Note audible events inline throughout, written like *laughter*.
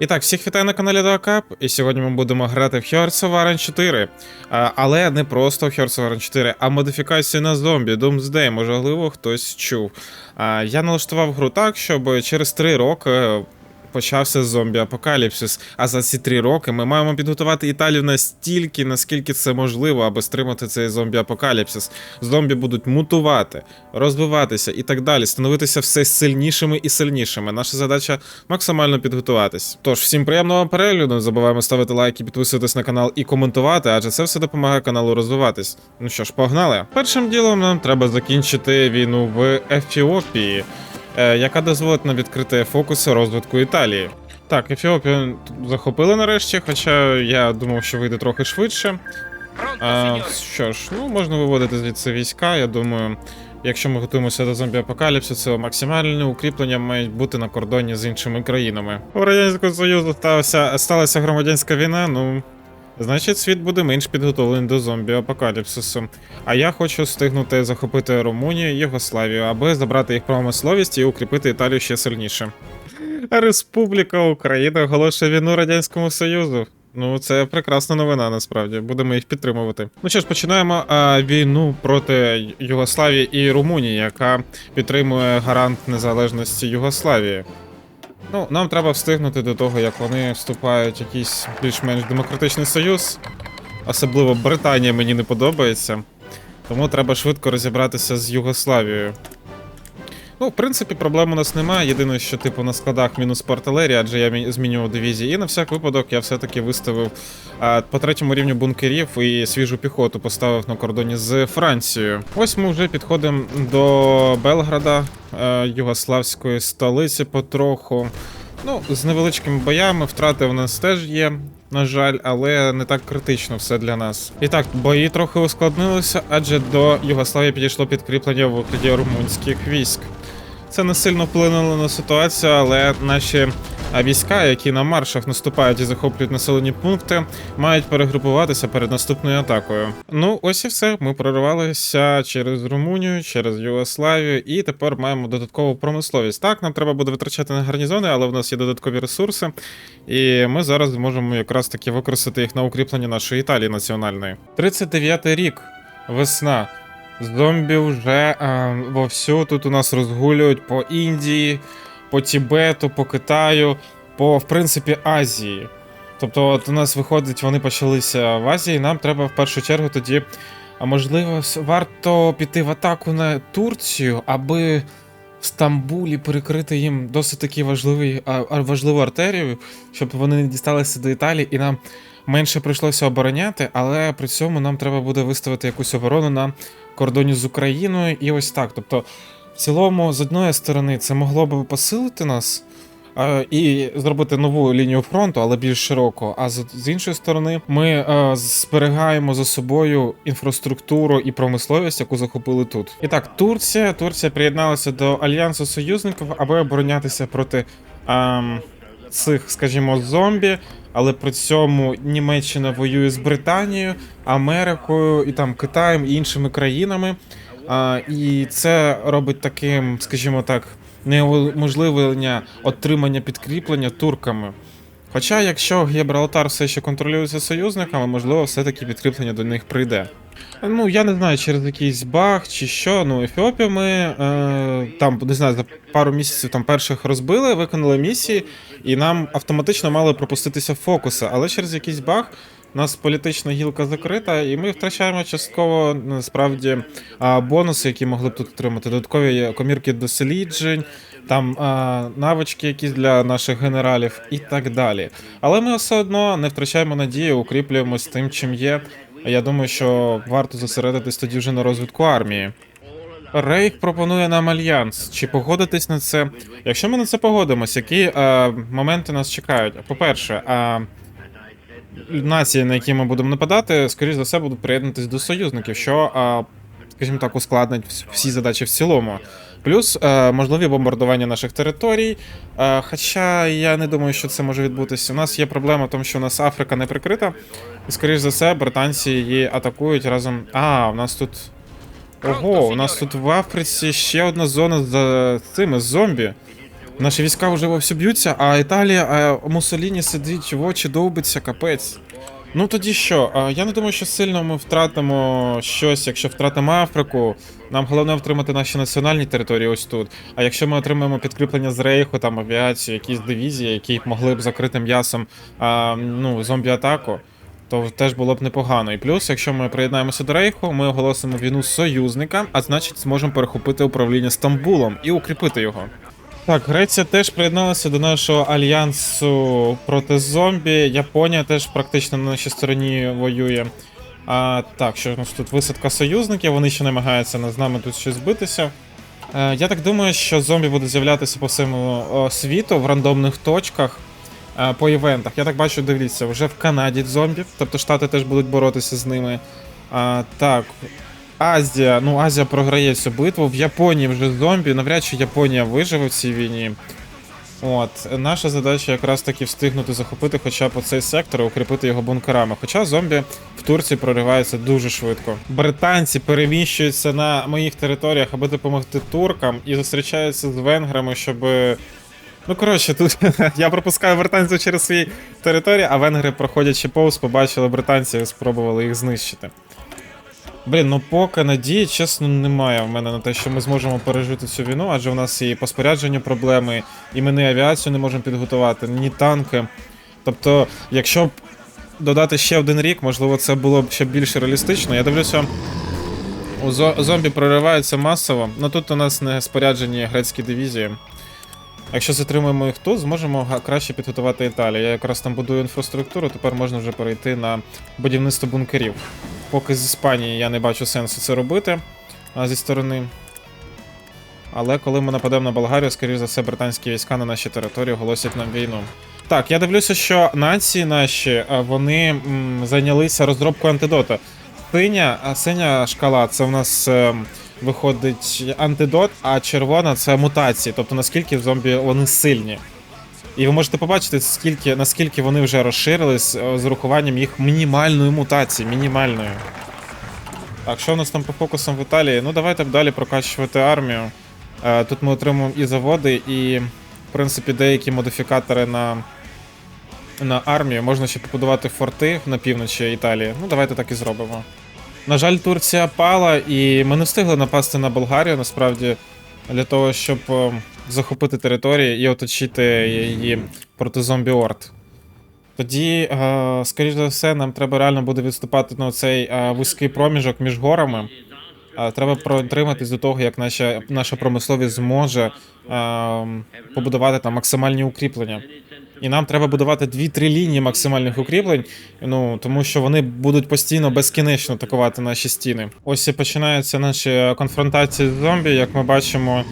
І так, всіх вітаю на каналі Доакап, і сьогодні ми будемо грати в Hearts of Iron 4. А, але не просто в Hearts of Iron 4, а модифікацію на зомбі Doomsday, можливо, хтось чув. А, я налаштував гру так, щоб через 3 роки почався зомбі-апокаліпсис. А за ці 3 роки ми маємо підготувати Італію настільки, наскільки це можливо, аби стримати цей зомбі-апокаліпсис. Зомбі будуть мутувати, розвиватися і так далі, становитися все сильнішими і сильнішими. Наша задача максимально підготуватись. Тож, всім приємного перегляду, не забуваємо ставити лайки, підписуватись на канал і коментувати, адже це все допомагає каналу розвиватись. Ну що ж, погнали. Першим ділом нам треба закінчити війну в Ефіопії, яка дозволить нам відкрити фокуси розвитку Італії. Так, Ефіопію захопили нарешті, хоча я думав, що вийде трохи швидше. А, що ж, ну можна виводити звідси війська. Я думаю, якщо ми готуємося до зомбі-апокаліпсису, максимальне укріплення мають бути на кордоні з іншими країнами. У Радянського Союзу сталася, сталася громадянська війна, ну. Значить, світ буде менш підготовлений до зомбі-апокаліпсису. А я хочу встигнути захопити Румунію Єгославію, аби забрати їх промисловість і укріпити Італію ще сильніше. Республіка Україна оголошує війну Радянському Союзу. Ну, це прекрасна новина, насправді. Будемо їх підтримувати. Ну що ж, починаємо а, війну проти Югославії і Румунії, яка підтримує гарант незалежності Югославії. Ну, нам треба встигнути до того, як вони вступають в якийсь більш-менш демократичний союз. Особливо Британія мені не подобається. Тому треба швидко розібратися з Югославією. Ну, в принципі, проблем у нас немає. Єдине, що типу на складах мінус по артилерії, адже я змінював дивізії. І на всяк випадок я все-таки виставив а, по третьому рівню бункерів і свіжу піхоту поставив на кордоні з Францією. Ось ми вже підходимо до Белграда, е, югославської столиці потроху. Ну, з невеличкими боями втрати в нас теж є, на жаль, але не так критично все для нас. І так, бої трохи ускладнилися, адже до Югославії підійшло підкріплення в вигляді румунських військ. Це не сильно вплинуло на ситуацію, але наші війська, які на маршах наступають і захоплюють населені пункти, мають перегрупуватися перед наступною атакою. Ну, ось і все. Ми прорвалися через Румунію, через Югославію, і тепер маємо додаткову промисловість. Так, нам треба буде витрачати на гарнізони, але в нас є додаткові ресурси, і ми зараз зможемо якраз таки використати їх на укріплення нашої Італії національної. 39-й рік, весна. Зомбі вже е, вовсю тут у нас розгулюють по Індії, по Тібету, по Китаю, по, в принципі, Азії. Тобто, от у нас виходить, вони почалися в Азії, нам треба в першу чергу тоді. А можливо, варто піти в атаку на Турцію, аби Стамбулі перекрити їм досить таки важливий, важливу артерію, щоб вони не дісталися до Італії і нам менше прийшлося обороняти, але при цьому нам треба буде виставити якусь оборону на кордоні з Україною і ось так. Тобто, в цілому, з одної сторони, це могло би посилити нас і зробити нову лінію фронту, але більш широко. А з, іншої сторони, ми е, зберігаємо за собою інфраструктуру і промисловість, яку захопили тут. І так, Турція. Турція приєдналася до альянсу союзників, аби оборонятися проти. ем, Цих, скажімо, зомбі, але при цьому Німеччина воює з Британією, Америкою і там Китаєм і іншими країнами. А, і це робить таким, скажімо так, неможливлення отримання підкріплення турками. Хоча, якщо Гібралтар все ще контролюється союзниками, можливо, все-таки підкріплення до них прийде. Ну, я не знаю, через якийсь баг чи що. Ну, Ефіопію ми е, там, не знаю, за пару місяців там перших розбили, виконали місії, і нам автоматично мали пропуститися фокуси, але через якийсь баг. Нас політична гілка закрита, і ми втрачаємо частково насправді бонуси, які могли б тут отримати. Додаткові комірки досліджень, там а, навички якісь для наших генералів і так далі. Але ми все одно не втрачаємо надії, укріплюємось тим, чим є. Я думаю, що варто зосередитись тоді вже на розвитку армії. Рейх пропонує нам альянс. Чи погодитись на це? Якщо ми на це погодимось, які е, моменти нас чекають? По-перше, е, нації, на які ми будемо нападати, скоріш за все, будуть приєднатись до союзників, що, скажімо так, ускладнить всі задачі в цілому. Плюс е, можливі бомбардування наших територій. Е, хоча я не думаю, що це може відбутися. У нас є проблема в тому, що у нас Африка не прикрита. І, скоріш за все, британці її атакують разом. А, у нас тут. Ого, у нас тут в Африці ще одна зона з цими зомбі. Наші війська вже вовсю б'ються, а Італія, а Муссоліні сидить в очі довбиться, капець. Ну тоді що? Я не думаю, що сильно ми втратимо щось, якщо втратимо Африку. Нам головне втримати наші національні території ось тут. А якщо ми отримаємо підкріплення з рейху, там авіацію, якісь дивізії, які могли б закрити м'ясом ну, зомбі-атаку, то теж було б непогано. І плюс, якщо ми приєднаємося до рейху, ми оголосимо війну союзникам, а значить зможемо перехопити управління Стамбулом і укріпити його. Так, Греція теж приєдналася до нашого альянсу проти зомбі. Японія теж практично на нашій стороні воює. А, так, що у нас тут висадка союзників, вони ще намагаються з нами тут щось збитися. Е, я так думаю, що зомбі будуть з'являтися по всьому світу в рандомних точках е, по івентах. Я так бачу, дивіться, вже в Канаді зомбі, тобто Штати теж будуть боротися з ними. А, так, Азія, ну Азія програє цю битву. В Японії вже зомбі. Навряд чи Японія виживе в цій війні. От, наша задача якраз таки встигнути захопити хоча б оцей сектор і укріпити його бункерами. Хоча зомбі в Турції прориваються дуже швидко. Британці переміщуються на моїх територіях, аби допомогти туркам, і зустрічаються з венграми, щоб. Ну, коротше, тут *laughs* я пропускаю британців через свої території, а венгри, проходячи повз, побачили британців і спробували їх знищити. Блін, ну поки надії, чесно, немає в мене на те, що ми зможемо пережити цю війну, адже в нас і по спорядженню проблеми, і ми ні авіацію не можемо підготувати, ні танки. Тобто, якщо б додати ще один рік, можливо, це було б ще більш реалістично. Я дивлюся, у зо- зомбі прориваються масово, але тут у нас не споряджені грецькі дивізії. Якщо затримуємо їх тут, зможемо краще підготувати Італію. Я якраз там будую інфраструктуру, тепер можна вже перейти на будівництво бункерів. Поки з Іспанії я не бачу сенсу це робити а, зі сторони. Але коли ми нападемо на Болгарію, скоріш за все, британські війська на нашій території оголосять нам війну. Так, я дивлюся, що нації наші вони м, зайнялися розробкою антидота. Синя, синя шкала це в нас е, виходить антидот, а червона це мутації, тобто наскільки зомбі вони сильні. І ви можете побачити, скільки, наскільки вони вже розширились е, з урахуванням їх мінімальної мутації, мінімальної. Так, що у нас там по фокусам в Італії? Ну, давайте б далі прокачувати армію. Е, Тут ми отримуємо і заводи, і, в принципі, деякі модифікатори на, на армію. Можна ще побудувати форти на півночі Італії. Ну, давайте так і зробимо. На жаль, Турція пала, і ми не встигли напасти на Болгарію, насправді, для того, щоб е, захопити території і оточити її проти зомбі-орд. Тоді, е, скоріш за все, нам треба реально буде відступати на цей е, вузький проміжок між горами. Е, Треба протриматись до того, як наша, наша промисловість зможе е, побудувати там максимальні укріплення. І нам треба будувати 2-3 лінії максимальних укріплень, ну тому що вони будуть постійно безкінечно атакувати наші стіни. Ось і починаються наші конфронтації з зомбі. Як ми бачимо,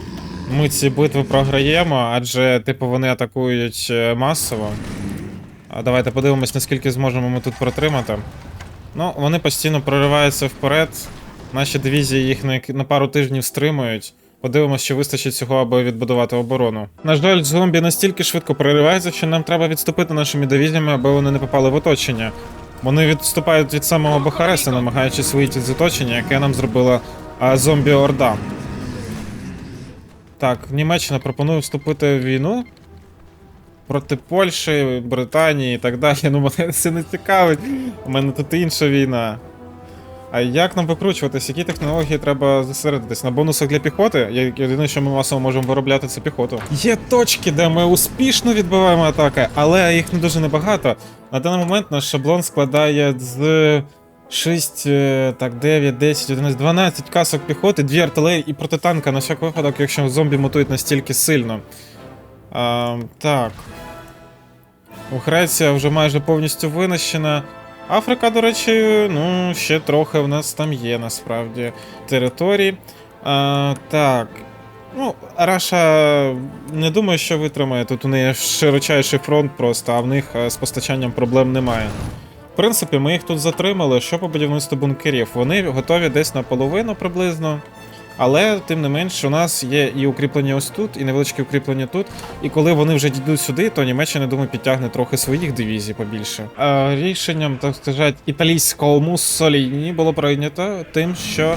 ми ці битви програємо, адже типу вони атакують е, масово. А давайте подивимось, наскільки зможемо ми тут протримати. Ну, вони постійно прориваються вперед. Наші дивізії їх на, на пару тижнів стримують. Подивимось, чи вистачить цього, аби відбудувати оборону. На жаль, зомбі настільки швидко прориваються, що нам треба відступити нашими дивізіями, аби вони не попали в оточення. Вони відступають від самого Бухареста, намагаючись вийти з оточення, яке нам зробила зомбі-орда. Так, Німеччина пропонує вступити в війну проти Польщі, Британії і так далі. *laughs* Ну, мене це не цікавить. У мене тут інша війна. А як нам викручуватись? Які технології треба зосередитись? На бонусах для піхоти? Єдине, що ми масово можемо виробляти, це піхоту. Є точки, де ми успішно відбиваємо атаки, але їх не дуже небагато. На даний момент наш шаблон складає з 6, е, так, 9, 10, 11, 12 касок піхоти, 2 артилерії і протитанка на всяк випадок, якщо зомбі мутують настільки сильно. А, так. Греція вже майже повністю винищена. Африка, до речі, ну, ще трохи в нас там є насправді території. А, так. Ну, Раша не думаю, що витримає. Тут у неї широчайший фронт просто, а в них е, з постачанням проблем немає. Принципі, ми їх тут затримали. Що по будівництву бункерів? Вони готові десь наполовину приблизно. Але тим не менш, у нас є і укріплення ось тут, і невеличкі укріплення тут. І коли вони вже дійдуть сюди, то Німеччина, думаю, підтягне трохи своїх дивізій побільше. А, рішенням, так сказати, італійського Муссоліні було прийнято тим, що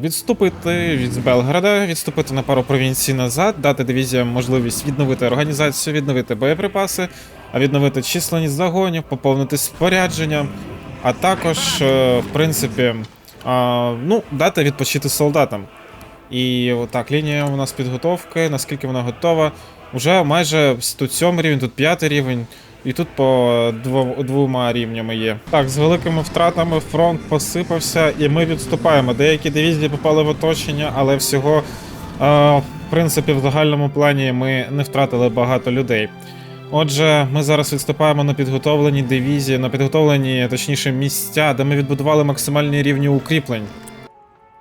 відступити від Белграда, відступити на пару провінцій назад, дати дивізіям можливість відновити організацію, відновити боєприпаси, відновити численність загонів, поповнити спорядження, а також, е, в принципі, ну, дати відпочити солдатам. І отак, лінія у нас підготовки, наскільки вона готова. Уже майже тут сьомий рівень, тут п'ятий рівень, і тут по дво- двома рівнями є. Так, з великими втратами фронт посипався, і ми відступаємо. Деякі дивізії попали в оточення, але всього, е, в принципі, в загальному плані ми не втратили багато людей. Отже, ми зараз відступаємо на підготовлені дивізії, на підготовлені, точніше, місця, де ми відбудували максимальні рівні укріплень.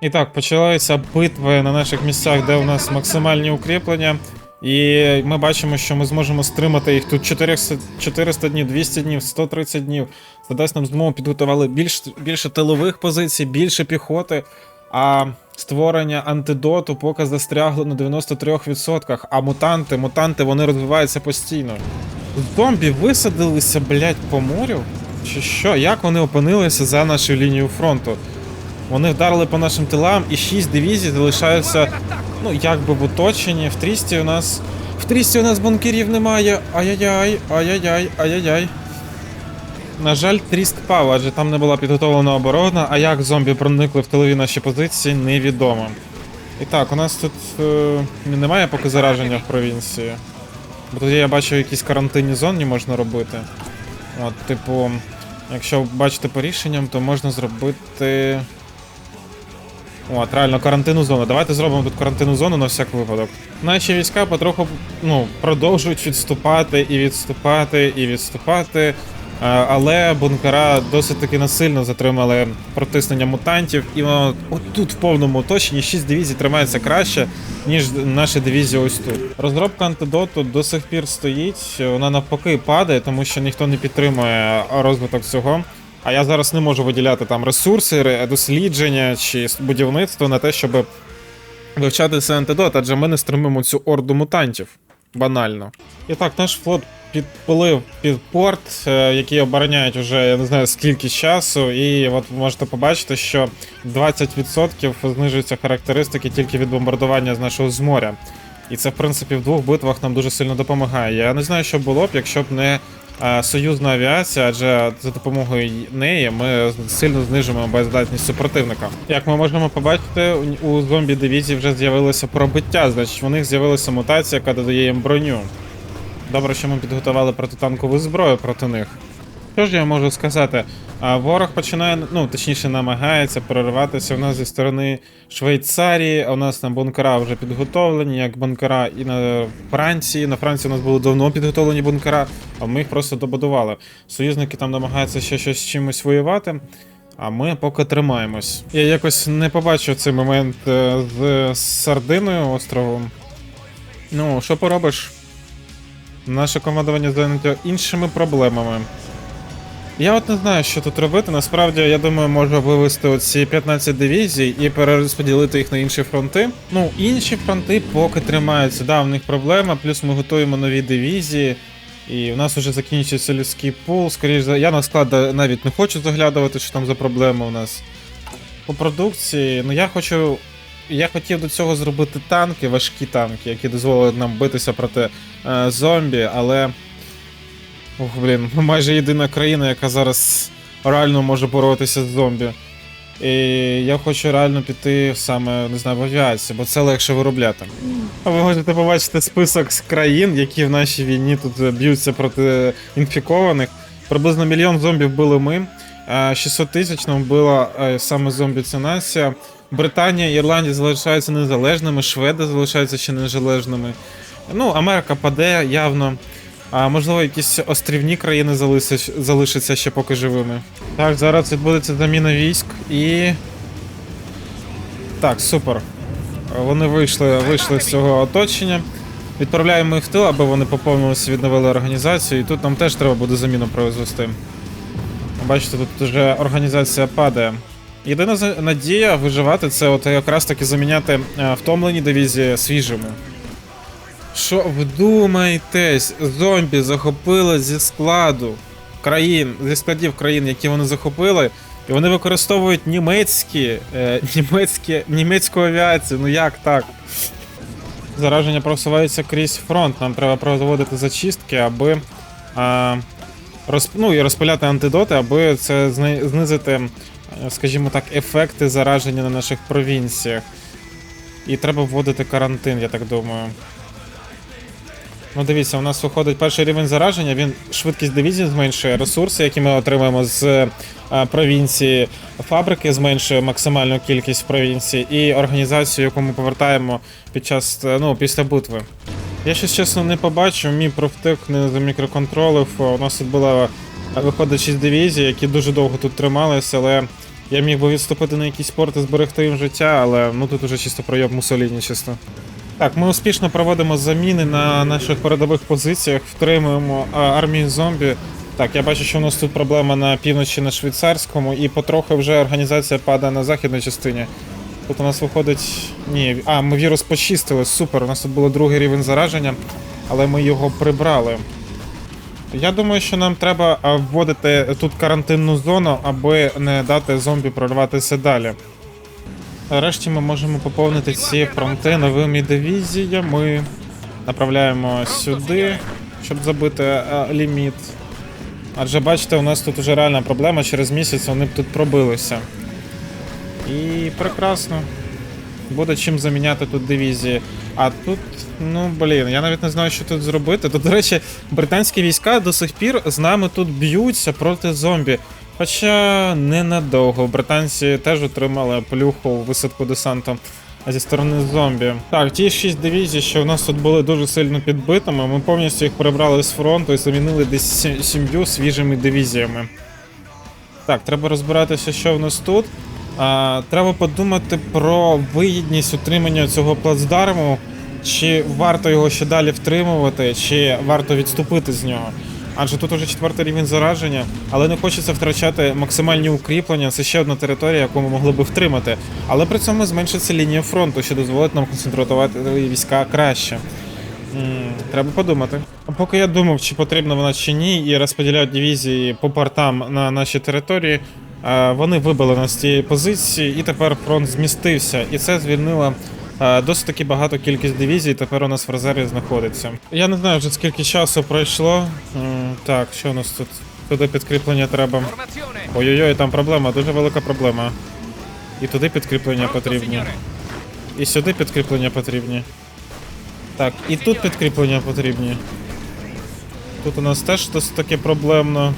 І так, почалися битви на наших місцях, де у нас максимальні укріплення. І ми бачимо, що ми зможемо стримати їх тут 400, 400 днів, 200 днів, 130 днів. Це дасть нам змогу підготували більш, більше тилових позицій, більше піхоти. А створення антидоту поки застрягло на 93%. А мутанти, мутанти вони розвиваються постійно. Зомбі висадилися, блядь, по морю? Чи що? Як вони опинилися за нашою лінією фронту? Вони вдарили по нашим тилам, і 6 дивізій залишаються, ну, якби в оточенні. В Трісті у нас. В Трісті у нас бункерів немає. Ай-яй-яй, ай-яй-яй, ай-яй-яй. На жаль, Тріст пав, адже там не була підготовлена оборона, а як зомбі проникли в тилові наші позиції, невідомо. І так, у нас тут е, немає поки зараження в провінції. Бо тоді я бачив якісь карантинні зони можна робити. От, типу, якщо бачите по рішенням, то можна зробити. От, реально, карантинну зону. Давайте зробимо тут карантинну зону на всяк випадок. Наші війська потроху ну, продовжують відступати і відступати і відступати. Е, Але бункера досить таки насильно затримали протиснення мутантів, і воно отут в повному оточенні 6 дивізій тримається краще, ніж наші дивізії ось тут. Розробка антидоту до сих пір стоїть, вона навпаки падає, тому що ніхто не підтримує розвиток цього. А я зараз не можу виділяти там ресурси, дослідження чи будівництво на те, щоб вивчати цей антидот, адже ми не стримимо цю орду мутантів. Банально. І так, наш флот підпилив під порт, е, який обороняють вже я не знаю скільки часу, і от ви можете побачити, що 20% знижуються характеристики тільки від бомбардування з нашого з моря. І це, в принципі, в двох битвах нам дуже сильно допомагає. Я не знаю, що було б, якщо б не союзна авіація, адже за допомогою неї ми сильно знижимо боєздатність супротивника. Як ми можемо побачити, у- зомбі дивізії вже з'явилося пробиття, значить у них з'явилася мутація, яка додає їм броню. Добре, що ми підготували протитанкову зброю проти них. Що ж я можу сказати? А, ворог починає, ну точніше, намагається прориватися в нас зі сторони Швейцарії. А у нас там бункера вже підготовлені, як бункера і на Франції. На Франції у нас були давно підготовлені бункера, а ми їх просто добудували. Союзники там намагаються ще щось з чимось воювати. А ми поки тримаємось. Я якось не побачив цей момент е, з Сардиною островом. Ну, що поробиш? Наше командування зайняте іншими проблемами. Я от не знаю, що тут робити. Насправді, я думаю, можу вивести оці 15 дивізій і перерозподілити їх на інші фронти. Ну, інші фронти поки тримаються. Да, в них проблема, плюс ми готуємо нові дивізії. І в нас вже закінчується людський пул. Скоріше за я на склад навіть не хочу заглядувати, що там за проблема у нас. По продукції, ну я хочу. Я хотів до цього зробити танки, важкі танки, які дозволять нам битися проти е, зомбі, але. Ох, блін, ми майже єдина країна, яка зараз реально може боротися з зомбі. І я хочу реально піти саме, не знаю, в авіацію, бо це легше виробляти. А ви можете побачити список з країн, які в нашій війні тут б'ються проти інфікованих. Приблизно мільйон зомбів вбили ми. 600 тисяч нам вбила е, саме зомбі ця нація. Британія, Ірландія залишаються незалежними, Шведи залишаються ще незалежними. Ну, Америка паде явно. А можливо, якісь острівні країни залишаться, ще поки живими. Так, зараз відбудеться заміна військ і. Так, супер. Вони вийшли, вийшли з цього оточення. Відправляємо їх в тил, аби вони поповнилися, відновили організацію, і тут нам теж треба буде заміну произвести. Бачите, тут вже організація падає. Єдина надія виживати це от якраз таки заміняти е, втомлені дивізії свіжими. Що вдумайтесь, зомбі захопили зі складу країн, зі складів країн, які вони захопили, І вони використовують німецькі, е, німецькі, німецьку авіацію. Ну як так? Зараження просувається крізь фронт. Нам треба проводити зачистки, аби. А, розп... ну, і розпиляти антидоти, аби це знизити, е, скажімо так, ефекти зараження на наших провінціях. І треба вводити карантин, я так думаю. Ну, дивіться, у нас виходить перший рівень зараження, він швидкість дивізії зменшує, ресурси, які ми отримаємо з е, провінції, фабрики зменшує максимальну кількість в провінції, і організацію, яку ми повертаємо під час е, ну, після битви. Я щось чесно не побачив, мій провтик не за мікроконтролив. У нас тут було е, виходить 6 дивізій, які дуже довго тут трималися, але я міг би відступити на якісь порти, зберегти їм життя, але ну тут уже чисто пройоб Мусоліні, чесно. Так, ми успішно проводимо заміни на наших передових позиціях, втримуємо а, армії зомбі. Так, я бачу, що у нас тут проблема на півночі на швейцарському, і потрохи вже організація падає на західній частині. Тут у нас виходить. Ні, а, ми вірус почистили, супер. У нас тут було другий рівень зараження, але ми його прибрали. Я думаю, що нам треба вводити тут карантинну зону, аби не дати зомбі прорватися далі. Нарешті ми можемо поповнити ці фронти новими дивізіями. Направляємо сюди, щоб забити а, ліміт. Адже бачите, у нас тут уже реальна проблема, через місяць вони б тут пробилися. І прекрасно. Буде чим заміняти тут дивізії. А тут, ну блін, я навіть не знаю, що тут зробити. Тут, до речі, британські війська до сих пір з нами тут б'ються проти зомбі. Хоча ненадовго. Британці теж отримали плюху у висадку десанту зі сторони зомбі. Так, ті шість дивізій, що в нас тут були дуже сильно підбитими, ми повністю їх прибрали з фронту і замінили десь сім'ю свіжими дивізіями. Так, треба розбиратися, що в нас тут. А, треба подумати про вигідність утримання цього плацдарму, чи варто його ще далі втримувати, чи варто відступити з нього. Адже тут уже четвертий рівень зараження, але не хочеться втрачати максимальні укріплення. Це ще одна територія, яку ми могли би втримати. Але при цьому зменшиться лінія фронту, що дозволить нам концентрувати війська краще. Треба подумати. Поки я думав, чи потрібна вона чи ні, і розподіляють дивізії по портам на нашій території, е, вони вибили нас з цієї позиції, і тепер фронт змістився. І це звільнило досить таки багато кількість дивізій, тепер у нас в резерві знаходиться. Я не знаю вже скільки часу пройшло. Так, що у нас тут? Туди підкріплення треба. Ой-ой-ой, там проблема, дуже велика проблема. І туди підкріплення потрібні. І сюди підкріплення потрібні. Так, і тут підкріплення потрібні. Тут у нас теж досить таки проблемно.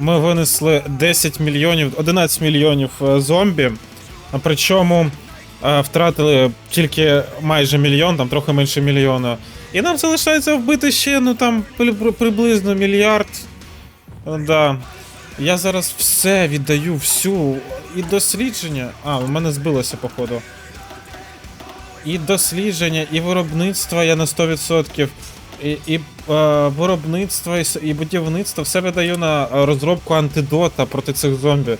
Ми винесли 10 мільйонів, 11 мільйонів е, зомбі. А причому е, втратили тільки майже мільйон, там трохи менше мільйона. І нам залишається вбити ще, ну там при- при- приблизно мільярд. Е, Да. Я зараз все віддаю, всю. І дослідження. А, у мене збилося, походу. І дослідження, і виробництво я на 100%. І, і е, виробництво, і, і будівництво все видаю на е, розробку антидота проти цих зомбі.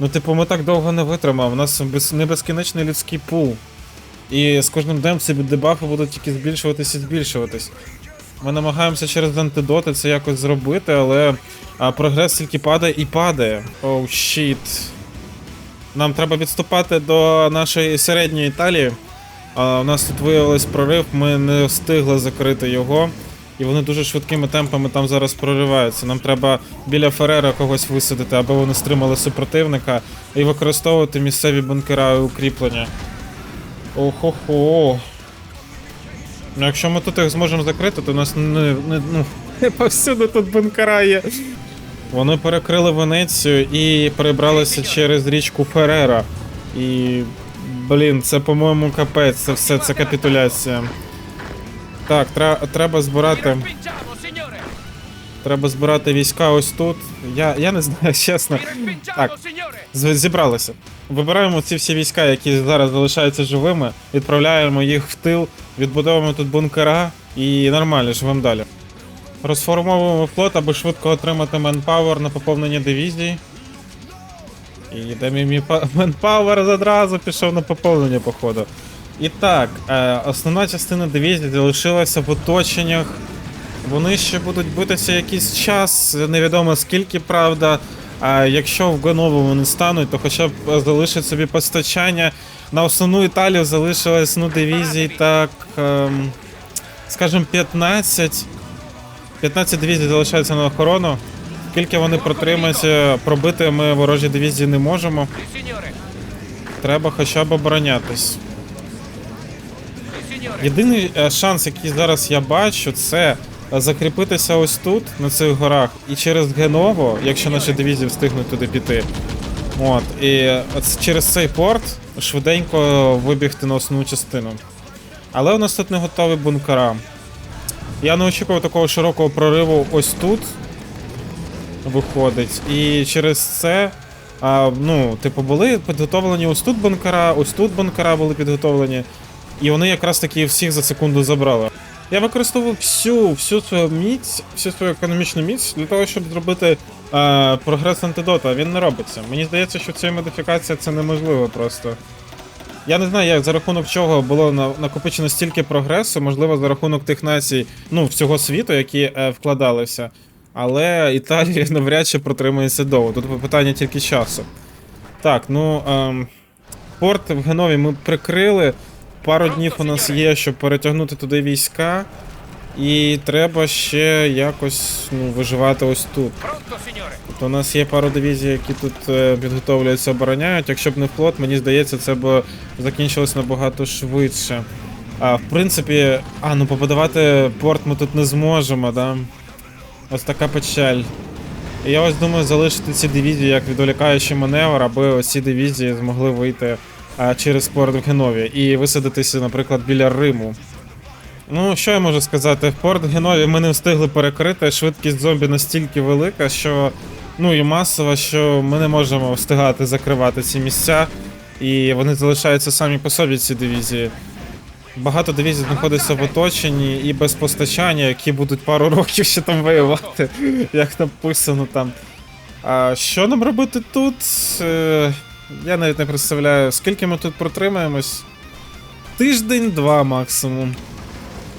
Ну, типу, ми так довго не витримав. У нас не безкінечний людський пул. І з кожним днем ці дебафи будуть тільки збільшуватись і збільшуватись. Ми намагаємося через антидоти це якось зробити, але а, прогрес тільки падає і падає. Оу, oh, щіт. Нам треба відступати до нашої середньої Італії. А, у нас тут виявилось прорив, ми не встигли закрити його. І вони дуже швидкими темпами там зараз прориваються. Нам треба біля Ферера когось висадити, аби вони стримали супротивника і використовувати місцеві бункера і укріплення. Охо-хо. Ну, якщо ми тут їх зможемо закрити, то у нас не, не, ну, *laughs* повсюди тут бункера є. Вони перекрили Венецію і перебралися через річку Ферера. І. Блін, це, по-моєму, капець, це все, це капітуляція. Так, треба збирати. Треба збирати війська ось тут. Я, я не знаю, *laughs* чесно. Так. Зібралися. Вибираємо ці всі війська, які зараз залишаються живими, відправляємо їх в тил, відбудовуємо тут бункера і нормально живемо далі. Розформовуємо флот, аби швидко отримати менпауер на поповнення дивізії. І де мій мій па- *laughs* менпауер одразу пішов на поповнення, походу. І так, е, основна частина дивізії залишилася в оточеннях. Вони ще будуть битися якийсь час, невідомо скільки, правда. А якщо в Ганову вони стануть, то хоча б залишать собі постачання. На основну Італію залишилось ну, дивізій так. Ем, скажімо, 15. 15 дивізій залишається на охорону. Скільки вони протримаються, пробити ми ворожі дивізії не можемо. Треба хоча б оборонятись. Єдиний е, шанс, який зараз я бачу, це е, закріпитися ось тут, на цих горах, і через Геново, якщо наші дивізії встигнуть туди піти. От, і через цей порт швиденько вибігти на основну частину. Але у нас тут не готові бункера. Я не очікував такого широкого прориву ось тут. Виходить. І через це. А, ну, типу, були підготовлені ось тут бункера, ось тут бункера були підготовлені. І вони якраз таки всіх за секунду забрали. Я використовував всю, всю свою міць, всю свою економічну міць для того, щоб зробити е, прогрес антидота. Він не робиться. Мені здається, що цією модифікацією це неможливо просто. Я не знаю, як за рахунок чого було на- накопичено стільки прогресу, можливо, за рахунок тих націй, ну, всього світу, які е, вкладалися. Але Італія *laughs* навряд чи протримається довго. Тут питання тільки часу. Так, ну. Ем, порт в Генові ми прикрили. Пару днів у нас є, щоб перетягнути туди війська. І треба ще якось ну, виживати ось тут. Тобто у нас є пару дивізій, які тут е, підготовлюються, обороняють. Якщо б не флот, мені здається, це б закінчилось набагато швидше. А, в принципі, а, ну побудувати порт ми тут не зможемо, да? Ось така печаль. І я ось думаю залишити ці дивізії як відволікаючий маневр, аби ось ці дивізії змогли вийти через порт в Генові і висадитися, наприклад, біля Риму. Ну, що я можу сказати? В порт Генові ми не встигли перекрити. Швидкість зомбі настільки велика, що. Ну і масова, що ми не можемо встигати закривати ці місця. І вони залишаються самі по собі, ці дивізії. Багато дивізій знаходиться в оточенні і без постачання, які будуть пару років ще там воювати, *laughs* як написано там. А що нам робити тут? Я навіть не представляю, скільки ми тут протримаємось. Тиждень-два максимум.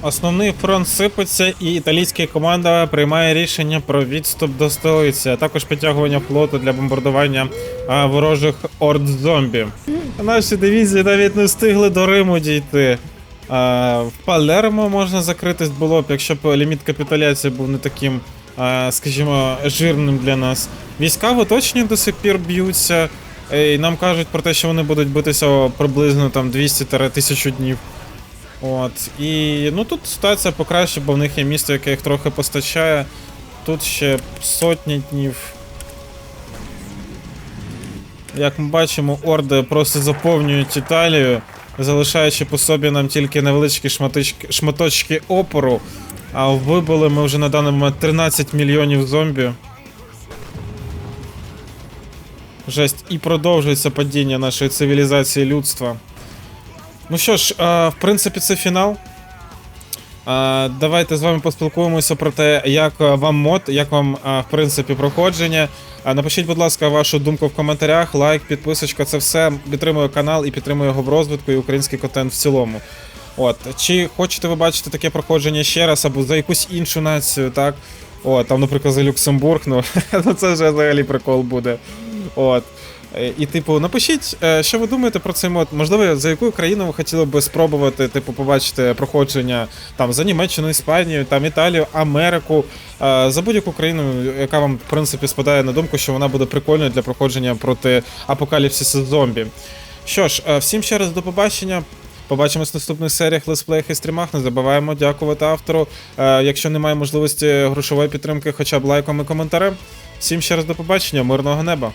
Основний фронт сипеться, і італійська команда приймає рішення про відступ до столиці, а також підтягування флоту для бомбардування а, ворожих орд зомбі. Наші дивізії навіть не встигли до Риму дійти. А, в Палермо можна закритись було б, якщо б ліміт капітуляції був не таким, а, скажімо, жирним для нас. Війська в оточенні до сих пір б'ються. Е, І нам кажуть про те, що вони будуть битися приблизно там 200-1000 днів. От. І ну тут ситуація покраще, бо в них є місто, яке їх трохи постачає. Тут ще сотні днів. Як ми бачимо, орди просто заповнюють Італію, залишаючи по собі нам тільки невеличкі шматочки, шматочки опору. А вибили ми вже на даний момент 13 мільйонів зомбі. Жесть, і продовжується падіння нашої цивілізації людства. Ну що ж, в принципі, це фінал. Давайте з вами поспілкуємося про те, як вам мод, як вам, в принципі, проходження. Напишіть, будь ласка, вашу думку в коментарях, лайк, підписочка, це все підтримує канал і підтримує його в розвитку і український контент в цілому. От, чи хочете ви бачити таке проходження ще раз або за якусь іншу націю, так? О, там, наприклад, за Люксембург, ну, *laughs* ну це вже взагалі прикол буде. От. Е, І, типу, напишіть, е, що ви думаєте про цей мод. Можливо, за яку країну ви хотіли би спробувати, типу, побачити проходження там за Німеччину, Іспанію, там Італію, Америку, е, за будь-яку країну, яка вам, в принципі, спадає на думку, що вона буде прикольною для проходження проти апокаліпсису зомбі. Що ж, всім ще раз до побачення. Побачимось в наступних серіях, летсплеях і стрімах. Не забуваємо дякувати автору. Якщо немає можливості грошової підтримки, хоча б лайком і коментарем. Всім ще раз до побачення, мирного неба.